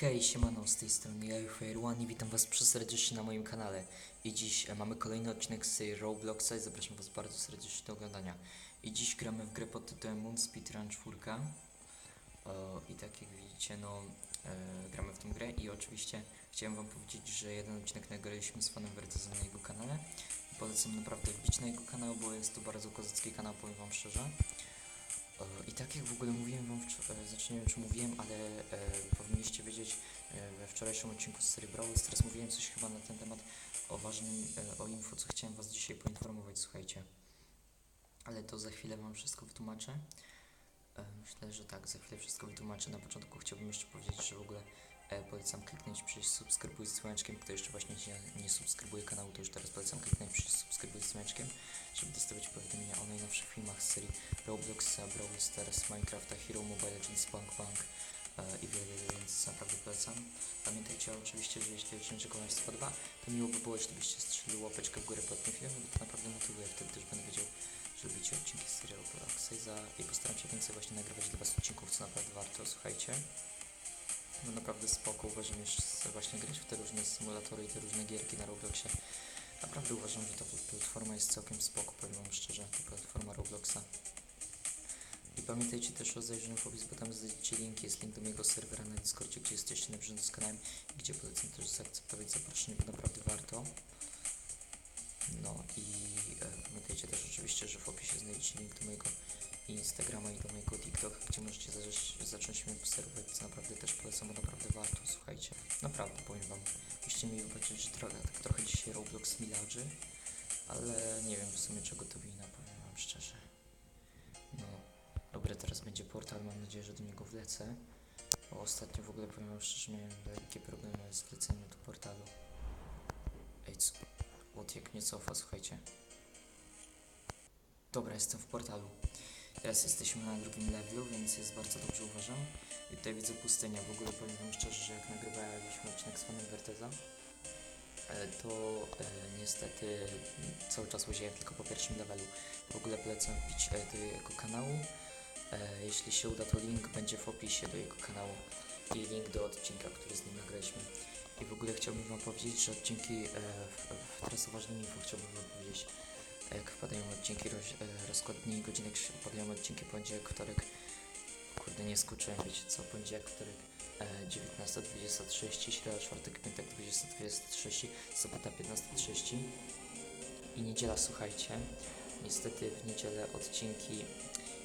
Hej, siemano, z tej strony ja, One i witam was serdecznie na moim kanale. I dziś e, mamy kolejny odcinek z Robloxa i zapraszam was bardzo serdecznie do oglądania. I dziś gramy w grę pod tytułem Moon Speedrun 4. E, I tak jak widzicie, no, e, gramy w tę grę i oczywiście chciałem wam powiedzieć, że jeden odcinek nagraliśmy z fanem Vertezem na jego kanale. I polecam naprawdę wbić na jego kanał, bo jest to bardzo kozacki kanał, powiem wam szczerze. E, I tak jak w ogóle mówiłem wam, e, znaczy nie czy mówiłem, ale wczorajszym odcinku z serii Brawl teraz mówiłem coś chyba na ten temat o ważnym, e, o info, co chciałem was dzisiaj poinformować, słuchajcie. Ale to za chwilę wam wszystko wytłumaczę. E, myślę, że tak, za chwilę wszystko wytłumaczę. Na początku chciałbym jeszcze powiedzieć, że w ogóle e, polecam kliknąć przycisk subskrybuj z dzwoneczkiem. Kto jeszcze właśnie nie, nie subskrybuje kanału, to już teraz polecam kliknąć przycisk subskrybuj z dzwoneczkiem, żeby dostawać powiadomienia o najnowszych filmach z serii Robloxa, Brawl Stars, Minecrafta, Hero Mobile Legends, Bank Bank i wiele, wiele, więc naprawdę polecam. Pamiętajcie oczywiście, że jeśli odcinek komuś spodoba, to miło by było, jeśli byście strzelili łapeczkę w górę pod tym filmem, bo to naprawdę motywuje, wtedy też będę wiedział, że lubicie odcinki z serii Robloxa i, postaram się więcej właśnie nagrywać dla was odcinków, co naprawdę warto, słuchajcie. No naprawdę spoko, uważam jeszcze właśnie grać w te różne symulatory i te różne gierki na Robloxie. Naprawdę uważam, że ta platforma jest całkiem spoko, powiem wam szczerze, ta platforma Robloxa. I pamiętajcie też o zajrzeniu w opis, bo tam znajdziecie link, jest link do mojego serwera na Discordzie, gdzie jesteście na bieżąco z kanałem gdzie polecam też zaakceptować zaproszenie, bo naprawdę warto. No i e, pamiętajcie też oczywiście, że w opisie znajdziecie link do mojego Instagrama i do mojego TikToka, gdzie możecie zacząć, zacząć mnie obserwować, co naprawdę też polecam, bo naprawdę warto, słuchajcie. Naprawdę, powiem wam, musicie mi wybaczyć, że trochę, tak trochę dzisiaj Roblox milarzy, ale nie wiem w sumie czego to wina, portal, mam nadzieję, że do niego wlecę. Bo ostatnio w ogóle powiem wam szczerze, miałem wielkie problemy z wleceniem do portalu. Ej, co? Jak nie cofa, słuchajcie. Dobra, jestem w portalu. Teraz jesteśmy na drugim levelu, więc jest bardzo dobrze uważam. I tutaj widzę pustynię. W ogóle powiem wam szczerze, że jak nagrywaliśmy odcinek z fanem Verteza, e, to e, niestety cały czas łaziłem tylko po pierwszym levelu. W ogóle polecam wbić e, do jego kanału. E, jeśli się uda, to link będzie w opisie do jego kanału i link do odcinka, który z nim nagraliśmy. I w ogóle chciałbym wam powiedzieć, że odcinki, e, w, w, teraz o ważnym info chciałbym wam powiedzieć, jak wpadają odcinki, roz, e, rozkład dni i godzinek, wpadają odcinki poniedziałek, wtorek, kurde nie skoczyłem, wiecie co, poniedziałek, wtorek e, 19, 20.30, środa, czwartek, piątek 20, 20.30, sobota 15.30 i niedziela, słuchajcie, niestety w niedzielę odcinki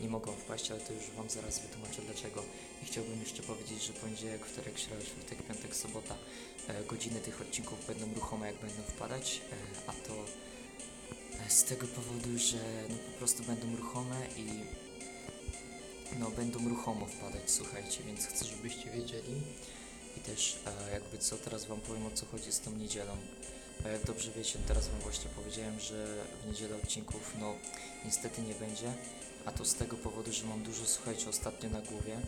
nie mogą wpaść, ale to już Wam zaraz wytłumaczę dlaczego. I chciałbym jeszcze powiedzieć, że poniedziałek, wtorek, środa, czwartek, piątek, sobota e, godziny tych odcinków będą ruchome, jak będą wpadać, e, a to e, z tego powodu, że no, po prostu będą ruchome i no będą ruchomo wpadać, słuchajcie, więc chcę, żebyście wiedzieli. I też e, jakby co, teraz Wam powiem o co chodzi z tą niedzielą. Jak dobrze wiecie, teraz Wam właśnie powiedziałem, że w niedzielę odcinków no niestety nie będzie. A to z tego powodu, że mam dużo, słuchajcie, ostatnio na głowie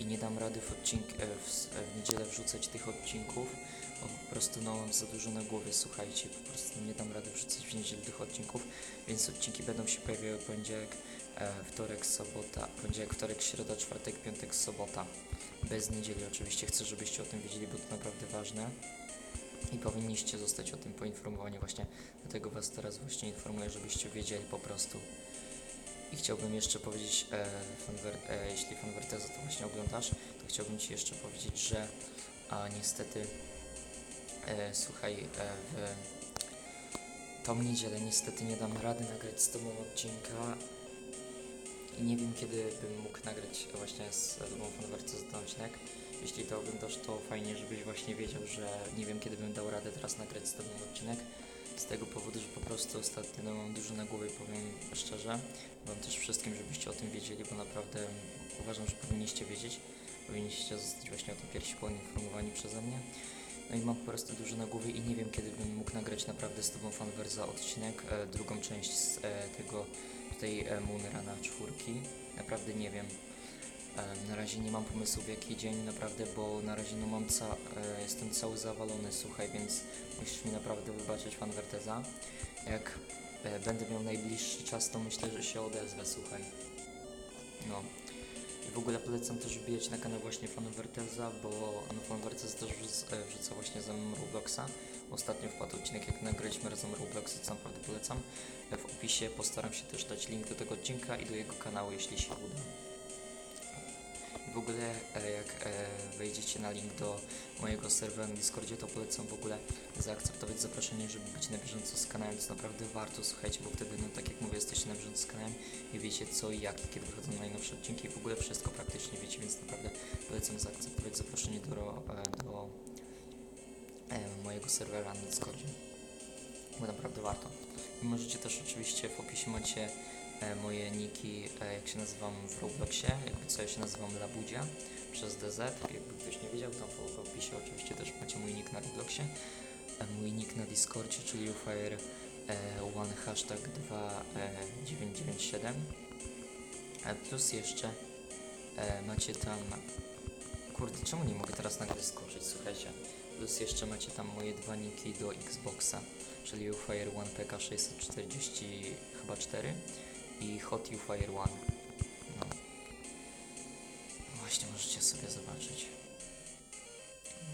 i nie dam rady w, odcink- e, w, e, w niedzielę wrzucać tych odcinków, bo po prostu no mam za dużo na głowie, słuchajcie, po prostu nie dam rady wrzucać w niedzielę tych odcinków, więc odcinki będą się pojawiały poniedziałek, e, wtorek, sobota, poniedziałek, wtorek, środa, czwartek, piątek, sobota. Bez niedzieli oczywiście, chcę, żebyście o tym wiedzieli, bo to naprawdę ważne. I powinniście zostać o tym poinformowani właśnie, dlatego Was teraz właśnie informuję, żebyście wiedzieli po prostu. I chciałbym jeszcze powiedzieć, e, e, jeśli fanwerteza to właśnie oglądasz, to chciałbym Ci jeszcze powiedzieć, że a niestety, e, słuchaj, e, w tą niedzielę niestety nie dam rady nagrać z Tobą odcinka i nie wiem kiedy bym mógł nagrać właśnie z Tobą fanwerteza ten odcinek. Jeśli to oglądasz, to fajnie, żebyś właśnie wiedział, że nie wiem kiedy bym dał radę teraz nagrać z Tobą odcinek. Z tego powodu, że po prostu ostatnio no, mam dużo na głowie, powiem szczerze. Wam też wszystkim, żebyście o tym wiedzieli, bo naprawdę uważam, że powinniście wiedzieć. Powinniście zostać właśnie o tym pierwsi poinformowani przeze mnie. No i mam po prostu dużo na głowie i nie wiem, kiedy bym mógł nagrać naprawdę z Tobą fanwerza odcinek, e, drugą część z e, tego tutaj e, Moonrana czwórki. Naprawdę nie wiem. E, na razie nie mam pomysłu w jaki dzień, naprawdę, bo na razie no mam ca e, jestem cały zawalony, słuchaj, więc musisz mi naprawdę wybaczyć fan Verteza. Jak e, będę miał najbliższy czas, to myślę, że się odezwę, słuchaj. No. I w ogóle polecam też wbijać na kanał właśnie Fanwerteza, bo no, Fanwertez też wrzuc- e, wrzuca właśnie ze mną Robloxa. Ostatnio wpadł odcinek, jak nagraliśmy razem Robloxa, co naprawdę polecam. W opisie postaram się też dać link do tego odcinka i do jego kanału, jeśli się uda. W ogóle e, jak e, wejdziecie na link do mojego serwera na Discordzie, to polecam w ogóle zaakceptować zaproszenie, żeby być na bieżąco z kanałem, co naprawdę warto, słuchajcie, bo wtedy, no tak jak mówię, jesteście na bieżąco z kanałem i wiecie co i jak, kiedy wychodzą najnowsze odcinki i w ogóle wszystko praktycznie wiecie, więc naprawdę polecam zaakceptować zaproszenie do, e, do mojego serwera na Discordzie, bo naprawdę warto. I możecie też oczywiście w opisie macie moje niki, e, jak się nazywam w Robloxie, jakby co ja się nazywam Labudzia przez DZ, jakby ktoś nie wiedział, tam w, opisie oczywiście też macie mój nick na Robloxie, e, mój nick na Discordzie, czyli ufire e, one hashtag 2997 e, plus jeszcze e, macie tam kurde, czemu nie mogę teraz nagle skoczyć, słuchajcie. Plus jeszcze macie tam moje dwa niki do Xboxa czyli Ufire One PK 640 chyba 4 i Hot Ufire One no właśnie możecie sobie zobaczyć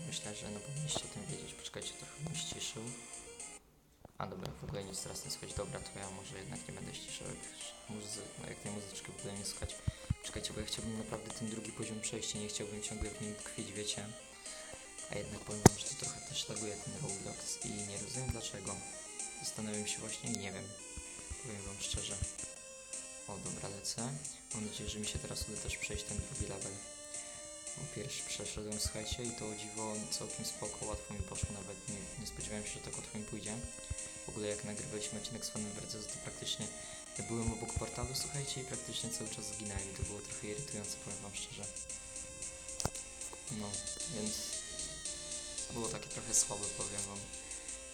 myślę, że no powinniście o tym wiedzieć poczekajcie, trochę bym ściszył a dobra, w ogóle nic teraz nie słychać. Dobra, to ja może jednak nie będę ściszał, jak, muzy no, jak tej muzyczki w ogóle nie słuchać. Czekajcie, bo ja chciałbym naprawdę ten drugi poziom przejść nie chciałbym ciągle w nim tkwić, wiecie. A jednak powiem wam, że to trochę też laguje ten Roblox i nie rozumiem dlaczego. Zastanawiam się właśnie i nie wiem. Powiem wam szczerze. O, dobra, lecę. Mam nadzieję, że mi się teraz uda też przejść ten drugi level. Bo pierwszy przeszedłem, słuchajcie, i to dziwo całkiem spoko, łatwo mi poszło nawet. Nie, nie spodziewałem się, że tak łatwo mi pójdzie. W ogóle jak nagrywaliśmy odcinek z fanem Versus, to praktycznie byłem obok portalu, słuchajcie, i praktycznie cały czas zginąłem to było trochę irytujące, powiem wam szczerze. No, więc było takie trochę słabe, powiem wam.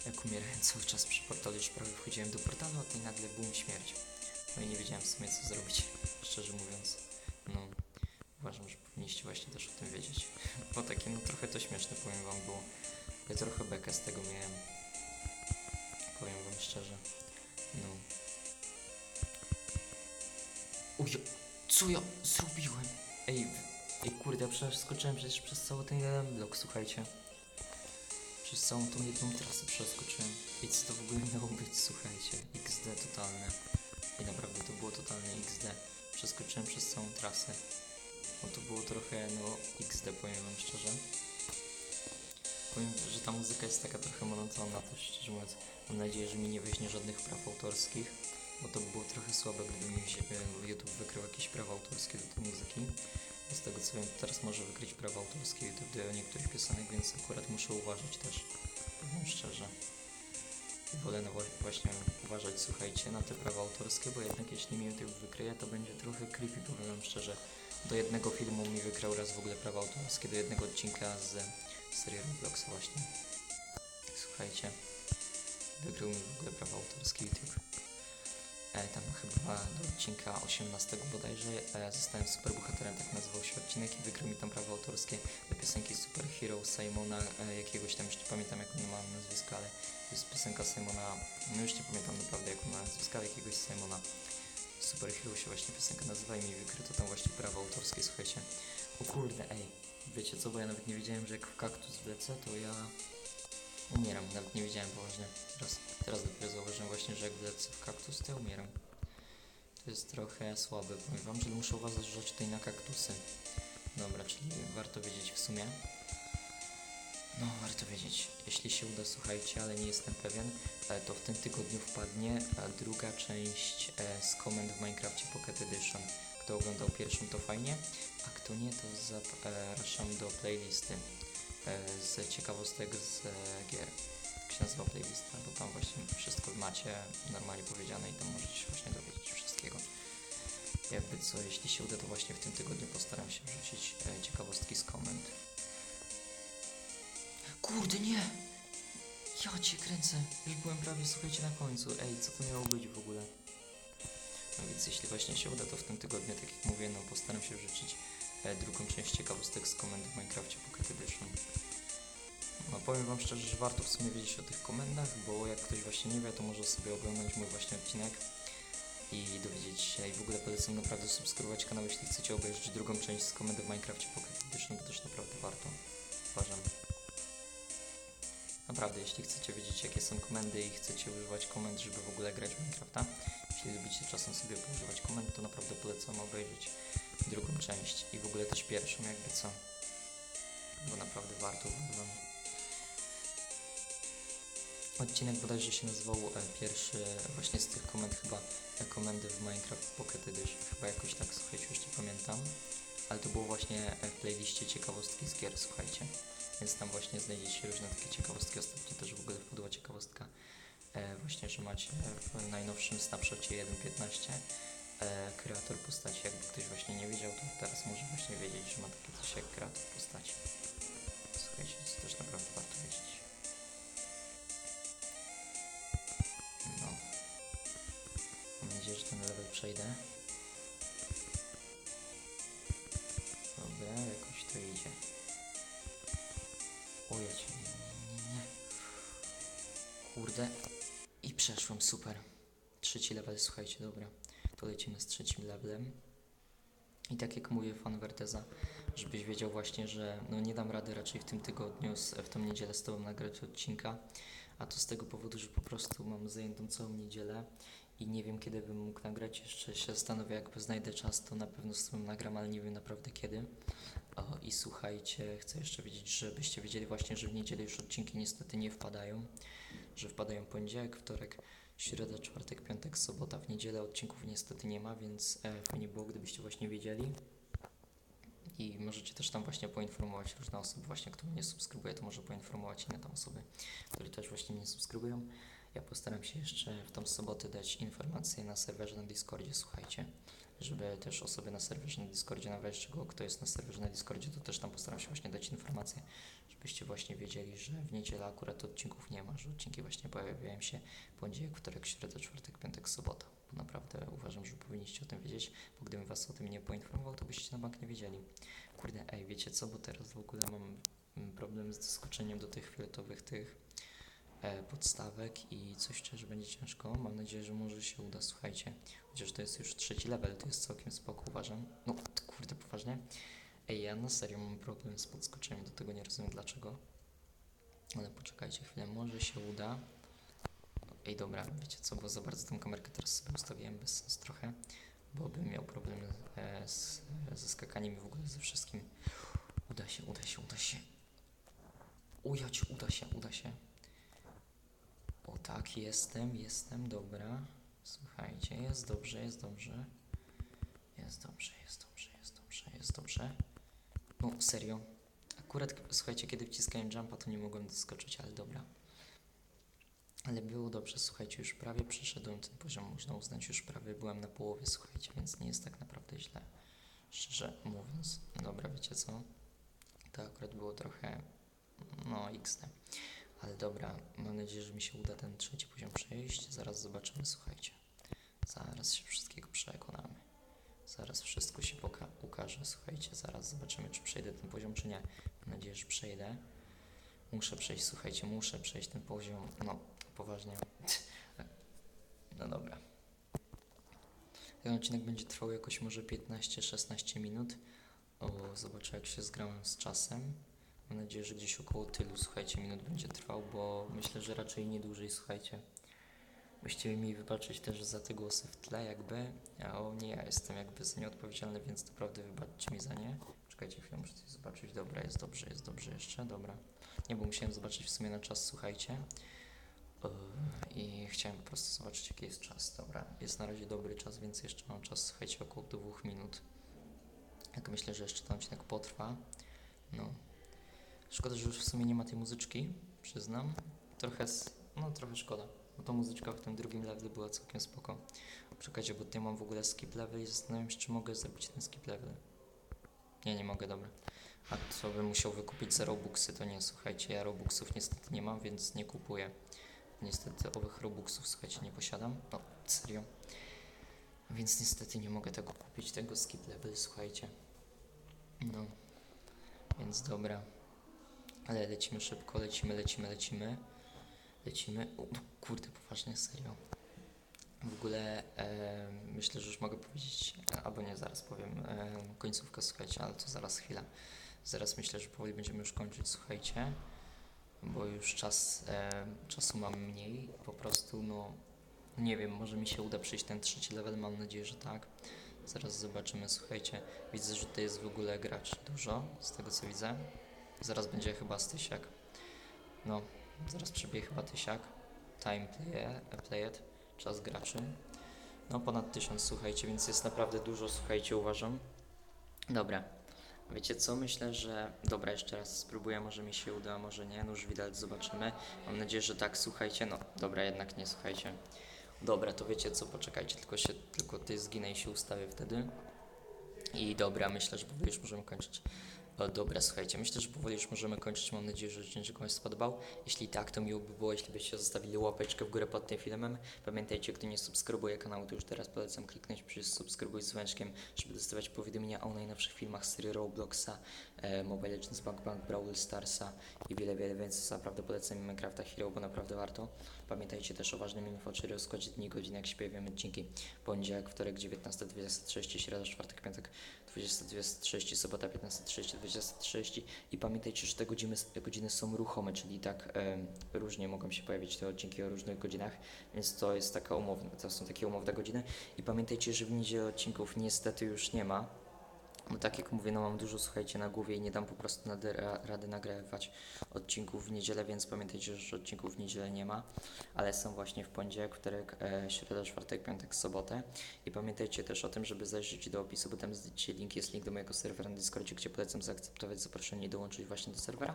Jak umierałem cały czas przy portalu, już prawie wchodziłem do portalu, a tutaj nagle bum, śmierć. No i nie wiedziałem w sumie co zrobić, szczerze mówiąc. No, uważam, że powinniście właśnie też o tym wiedzieć. Bo takie, no trochę to śmieszne, powiem wam, było. Ja trochę bekę z tego miałem. Powiem wam szczerze. No. Uj, co ja zrobiłem? Ej, ej kurde, ja przecież skoczyłem przecież przez cały ten jeden blok, słuchajcie. Przez całą tą jedną trasę przeskoczyłem. I co to w ogóle miało być, słuchajcie? XD totalne. I naprawdę to było totalne XD. Przeskoczyłem przez całą trasę. No to było trochę, no, XD, powiem wam szczerze. Powiem, że ta muzyka jest taka trochę monotonna też, szczerze mówiąc. Mam nadzieję, że mi nie weźmie żadnych praw autorskich, bo to by było trochę słabe, gdyby mi wzi- e, YouTube wykrył jakieś prawa autorskie do tej muzyki. Bo Z tego co wiem, teraz może wykryć prawa autorskie YouTube do niektórych piosenek, więc akurat muszę uważać też, powiem szczerze. Wolę no właśnie uważać, słuchajcie, na te prawa autorskie, bo jednak jeśli mi YouTube wykryje, to będzie trochę creepy, powiem wam szczerze. Do jednego filmu mi wykrył raz w ogóle prawa autorskie, do jednego odcinka z serii Roblox właśnie. Słuchajcie, wykrył mi w ogóle prawa autorskie YouTube. E, tam chyba do odcinka 18 bodajże e, zostałem superbohaterem, tak nazywał się odcinek i wykrył mi tam prawa autorskie do piosenki Superhero Simona, e, jakiegoś tam, już nie pamiętam jak on ma nazwisko, ale jest piosenka Simona, no już nie pamiętam naprawdę jak on ma nazwisko, ale jakiegoś Simona. Superhero się właśnie piosenka nazywa i mi wykryto tam właśnie prawa autorskie, słuchajcie. O kurde, ej, wiecie co, bo ja nawet nie wiedziałem, że jak w kaktus wlecę, to ja umieram, nawet nie wiedziałem poważnie. Teraz, teraz dopiero zauważyłem właśnie, że jak wlecę w kaktus, to ja umieram. To jest trochę słabe, powiem wam, że muszę uważać tutaj na kaktusy. Dobra, czyli warto wiedzieć w sumie. No, warto wiedzieć. Jeśli się uda, słuchajcie, ale nie jestem pewien, e, to w tym tygodniu wpadnie e, druga część e, z komend w Minecrafcie Pocket Edition. Kto oglądał pierwszą, to fajnie, a kto nie, to zapraszam do playlisty e, z ciekawostek z e, gier. Jak się nazywa playlista, bo tam właśnie wszystko macie normalnie powiedziane i tam możecie się właśnie dowiedzieć wszystkiego. Jakby co, jeśli się uda, to właśnie w tym tygodniu postaram się wrzucić e, ciekawostki z komend. Kurde, nie! Ja cię kręcę. Już byłem prawie, słuchajcie, na końcu. Ej, co to miało być w ogóle? No więc jeśli właśnie się uda, to w tym tygodniu, tak jak mówię, no postaram się wrzucić e, drugą część ciekawostek z komend w Minecrafcie Pocket Edition. No powiem wam szczerze, że warto w sumie wiedzieć o tych komendach, bo jak ktoś właśnie nie wie, to może sobie oglądać mój właśnie odcinek i dowiedzieć się. I w ogóle polecam naprawdę subskrybować kanał, jeśli chcecie obejrzeć drugą część z komendy w Minecrafcie Pocket Edition, bo też Naprawdę, jeśli chcecie wiedzieć jakie są komendy i chcecie używać komend, żeby w ogóle grać w Minecrafta, jeśli lubicie czasem sobie poużywać komend, to naprawdę polecam obejrzeć drugą część i w ogóle też pierwszą, jakby co. Bo naprawdę warto uważam. Odcinek bodajże się nazywał e, pierwszy właśnie z tych komend chyba e, komendy w Minecraft Pocket Edition. Chyba jakoś tak, słuchajcie, już nie pamiętam. Ale to było właśnie e, w playliście ciekawostki z gier, słuchajcie. Więc tam właśnie znajdziecie różne takie ciekawostki. Ostatnio też w ogóle wpadła ciekawostka e, właśnie, że macie w najnowszym Snapshocie 1.15 e, kreator postaci. Jakby ktoś właśnie nie wiedział, to teraz może właśnie wiedzieć, że ma takie coś jak kreator postaci. Słuchajcie, to też naprawdę warto wiedzieć. No. Mam nadzieję, że ten level przejdę. Przeszłem, super. Trzeci level, słuchajcie, dobra. To lecimy z trzecim levelem. I tak jak mówię, fan Verteza, żebyś wiedział właśnie, że no nie dam rady raczej w tym tygodniu, z, w tą niedzielę z Tobą nagrać odcinka. A to z tego powodu, że po prostu mam zajętą całą niedzielę i nie wiem kiedy bym mógł nagrać. Jeszcze się zastanowię, jak znajdę czas, to na pewno z Tobą nagram, ale nie wiem naprawdę kiedy. O, I słuchajcie, chcę jeszcze wiedzieć, żebyście wiedzieli właśnie, że w niedzielę już odcinki niestety nie wpadają, że wpadają poniedziałek, wtorek, środa, czwartek, piątek, sobota. W niedzielę odcinków niestety nie ma, więc e, fajnie było, gdybyście właśnie wiedzieli. I możecie też tam właśnie poinformować różne osoby, właśnie kto mnie subskrybuje, to może poinformować inne tam osoby, które też właśnie mnie subskrybują. Ja postaram się jeszcze w tą sobotę dać informacje na serwerze na Discordzie, słuchajcie, żeby też osoby na serwerze na Discordzie, nawet czego kto jest na serwerze na Discordzie, to też tam postaram się właśnie dać informacje, żebyście właśnie wiedzieli, że w niedzielę akurat odcinków nie ma, że odcinki właśnie pojawiają się poniedziałek, wtorek, środa, czwartek, piątek, sobota. Bo naprawdę uważam, że powinniście o tym wiedzieć, bo gdybym was o tym nie poinformował, to byście na bank nie wiedzieli. Kurde, ej, wiecie co, bo teraz w ogóle mam mm, problem z doskoczeniem do tych fioletowych tych podstawek i coś szczerze będzie ciężko. Mam nadzieję, że może się uda, słuchajcie. Chociaż to jest już trzeci level, to jest całkiem spoko, uważam. No, kurde, poważnie. Ej, ja na serio mam problem z podskoczeniem, do tego nie rozumiem dlaczego. Ale poczekajcie chwilę, może się uda. Ej, dobra, wiecie co, bo za bardzo tą kamerkę teraz sobie ustawiłem bez sensu trochę, bo bym miał problem e, z, ze skakaniem i w ogóle ze wszystkim. Uda się, uda się, uda się. Ujać, uda się, uda się. O tak, jestem, jestem, dobra. Słuchajcie, jest dobrze, jest dobrze. Jest dobrze, jest dobrze, jest dobrze, jest dobrze. No, serio. Akurat, słuchajcie, kiedy wciskałem jumpa, to nie mogłem doskoczyć, ale dobra. Ale było dobrze, słuchajcie, już prawie przeszedłem ten poziom, można uznać, już prawie byłem na połowie, słuchajcie, więc nie jest tak naprawdę źle. Szczerze mówiąc. Dobra, wiecie co? To akurat było trochę, no, XD. Ale dobra, mam nadzieję, że mi się uda ten trzeci poziom przejść. Zaraz zobaczymy, słuchajcie. Zaraz się wszystkiego przekonamy. Zaraz wszystko się ukaże, słuchajcie. Zaraz zobaczymy, czy przejdę ten poziom, czy nie. Mam nadzieję, że przejdę. Muszę przejść, słuchajcie, muszę przejść ten poziom. No, poważnie. No dobra. Ten odcinek będzie trwał jakoś może 15-16 minut. O, zobaczę jak się zgrałem z czasem. Mam nadzieję, że gdzieś około tylu, słuchajcie, minut będzie trwał, bo myślę, że raczej nie dłużej, słuchajcie. Musicie mi wybaczyć też za te głosy w tle, jakby. A o nie, ja jestem jakby za nie odpowiedzialny, więc naprawdę wybaczcie mi za nie. Czekajcie chwilę, muszę coś zobaczyć. Dobra, jest dobrze, jest dobrze jeszcze, dobra. Nie, bo musiałem zobaczyć w sumie na czas, słuchajcie. Yy, I chciałem po prostu zobaczyć, jaki jest czas. Dobra, jest na razie dobry czas, więc jeszcze mam czas, słuchajcie, około dwóch minut. Jak myślę, że jeszcze ten odcinek potrwa. No. Szkoda, że już w sumie nie ma tej muzyczki, przyznam. Trochę, no trochę szkoda, bo ta muzyczka w tym drugim levelu była całkiem spoko. Czekajcie, bo tutaj mam w ogóle skip level i zastanawiam się, czy mogę zrobić ten skip level. Nie, nie mogę, dobra. A to bym musiał wykupić za Robuxy, to nie, słuchajcie, ja Robuxów niestety nie mam, więc nie kupuję. Niestety owych Robuxów, słuchajcie, nie posiadam. No, serio. Więc niestety nie mogę tego kupić, tego skip level, słuchajcie. No, więc dobra. Ale lecimy szybko, lecimy, lecimy, lecimy. Lecimy. O, kurde, poważnie, serio. W ogóle e, myślę, że już mogę powiedzieć, e, albo nie, zaraz powiem e, końcówkę, słuchajcie, ale to zaraz chwila. Zaraz myślę, że powoli będziemy już kończyć, słuchajcie, bo już czas, e, czasu mam mniej, po prostu, no, nie wiem, może mi się uda przejść ten trzeci level, mam nadzieję, że tak. Zaraz zobaczymy, słuchajcie. Widzę, że tutaj jest w ogóle gracz dużo, z tego co widzę. Zaraz będzie chyba z tysiak. No, zaraz przebije chyba tysiak. Time play, played, czas graczy. No, ponad tysiąc, słuchajcie, więc jest naprawdę dużo, słuchajcie, uważam. Dobra. Wiecie co? Myślę, że. Dobra, jeszcze raz spróbuję, może mi się uda, może nie. No już widać, zobaczymy. Mam nadzieję, że tak, słuchajcie. No, dobra, jednak nie, słuchajcie. Dobra, to wiecie co, poczekajcie, tylko się, tylko ty zginę i się ustawię wtedy. I dobra, myślę, że już możemy kończyć. O, dobra, słuchajcie, myślę, że powoli już możemy kończyć. Mam nadzieję, że odcinek komuś spodobał. Jeśli tak, to miło by było, jeśli byście zostawili łapeczkę w górę pod tym filmem. Pamiętajcie, kto nie subskrybuje kanału, to już teraz polecam kliknąć przycisk subskrybuj z dzwoneczkiem, żeby dostawać powiadomienia o najnowszych filmach z serii Robloxa, e, Mobile Legends, Bank Bank, Brawl Starsa i wiele, wiele więcej. Naprawdę polecam Minecrafta Hero, bo naprawdę warto. Pamiętajcie też o ważnym info, czyli o składzie dni, godzin, jak śpiewamy odcinki. Poniedziałek, wtorek 19.26, środa, czwartek, piątek 20.26, sobota 15.30, 20.30 i pamiętajcie, że te godziny, godziny są ruchome, czyli tak em, różnie mogą się pojawić te odcinki o różnych godzinach, więc to jest taka umowna, to są takie umowne godziny. I pamiętajcie, że w niedzielę odcinków niestety już nie ma, bo tak jak mówię, no mam dużo, słuchajcie, na głowie i nie dam po prostu rady nagrywać odcinków w niedzielę, więc pamiętajcie, że odcinków w niedzielę nie ma, ale są właśnie w poniedziałek, wtorek, e, środa, czwartek, piątek, sobotę. I pamiętajcie też o tym, żeby zajrzeć do opisu, bo tam znajdziecie link, jest link do mojego serwera na Discordzie, gdzie polecam zaakceptować zaproszenie i dołączyć właśnie do serwera.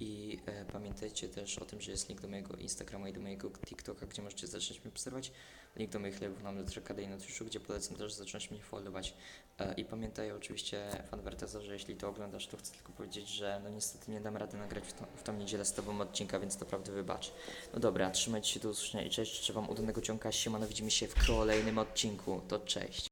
I e, pamiętajcie też o tym, że jest link do mojego Instagrama i do mojego TikToka, gdzie możecie zacząć mnie obserwować. Link do moich live'ów na Metrokada i na Twitchu, gdzie polecam też zacząć mnie followować. E, I pamiętaj oczywiście, fanwerteza, że jeśli to oglądasz, to chcę tylko powiedzieć, że no niestety nie dam rady nagrać w, tą- w tą niedzielę z Tobą odcinka, więc naprawdę wybacz. No dobra, trzymajcie się do usłyszenia i cześć, życzę Wam udanego ciąga, siemano, widzimy się w kolejnym odcinku, to cześć.